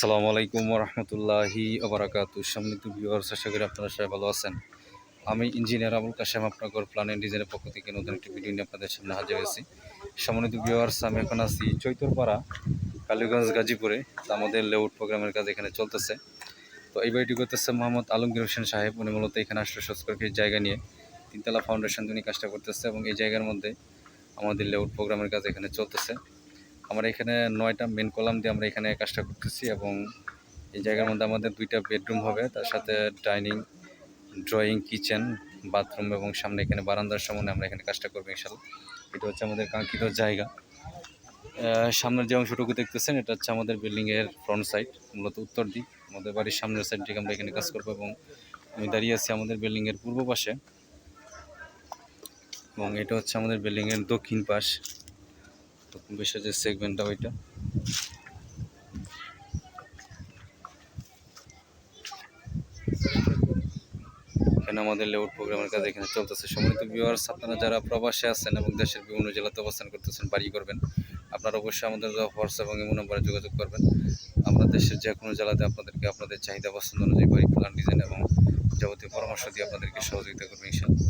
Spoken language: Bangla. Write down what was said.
আসসালামু আলাইকুম রহমতুল্লাহি আবরাকাতু সম্মিলিত ভিউয়ার্স, আশা করি আপনারা সবাই ভালো আছেন। আমি ইঞ্জিনিয়ার আবুল কাশেম আপনার প্ল্যান অ্যান্ড ডিজাইনের পক্ষ থেকে নতুন একটি ভিডিও নিয়ে আপনাদের সামনে হাজির হয়েছি। সম্মানিত ভিউয়ার্স, আমি এখন আছি চৈতরপাড়া, কালীগঞ্জ, গাজীপুরে। আমাদের লেআউট প্রোগ্রামের কাজ এখানে চলতেছে। তো এই বাড়িটি করতেছে মোহাম্মদ আলমগীর হোসেন সাহেব। উনি মূলত এখানে আসলে সংস্কৃতির জায়গা নিয়ে তিনতলা ফাউন্ডেশন তিনি কাজটা করতেছে এবং এই জায়গার মধ্যে আমাদের লেআউট প্রোগ্রামের কাজ এখানে চলতেছে। আমরা এখানে নয়টা মেন কলাম দিয়ে আমরা এখানে কাজটা করতেছি এবং এই জায়গার মধ্যে আমাদের দুইটা বেডরুম হবে। তার সাথে ডাইনিং ড্রয়িং কিচেন বাথরুম এবং সামনে এখানে বারান্দার সামনে আমরা এখানে কাজটা করব ইনশাল্লাহ। এটা হচ্ছে আমাদের কাঙ্ক্ষিত জায়গা। সামনের যে অংশটুকু দেখতেছেন, এটা হচ্ছে আমাদের বিল্ডিংয়ের ফ্রন্ট সাইড মূলত উত্তর দিক। আমাদের বাড়ির সামনের সাইড থেকে আমরা এখানে কাজ করব এবং আমি দাঁড়িয়ে আছি আমাদের বিল্ডিংয়ের পূর্ব পাশে। এবং এটা হচ্ছে আমাদের বিল্ডিংয়ের দক্ষিণ পাশ। যে সেগমেন্টটা ওইটা। এখানে আমাদের লেআউট প্রোগ্রামের কাজ এখানে চলতেছে। সম্মানিত ভিউয়ার্স আপনারা যারা প্রবাসে আছেন এবং দেশের বিভিন্ন জেলাতে অবস্থান করতেছেন, বাড়ি করবেন, আপনারা অবশ্যই আমাদের হোয়াটসঅ্যাপ এবং ইমো নম্বরে যোগাযোগ করবেন। আমরা দেশের যে কোনো জেলাতে আপনাদেরকে আপনাদের চাহিদা পছন্দ অনুযায়ী বাড়ি প্ল্যান ডিজাইন এবং যাবতীয় পরামর্শ দিয়ে আপনাদেরকে সহযোগিতা করব ইনশাল্লাহ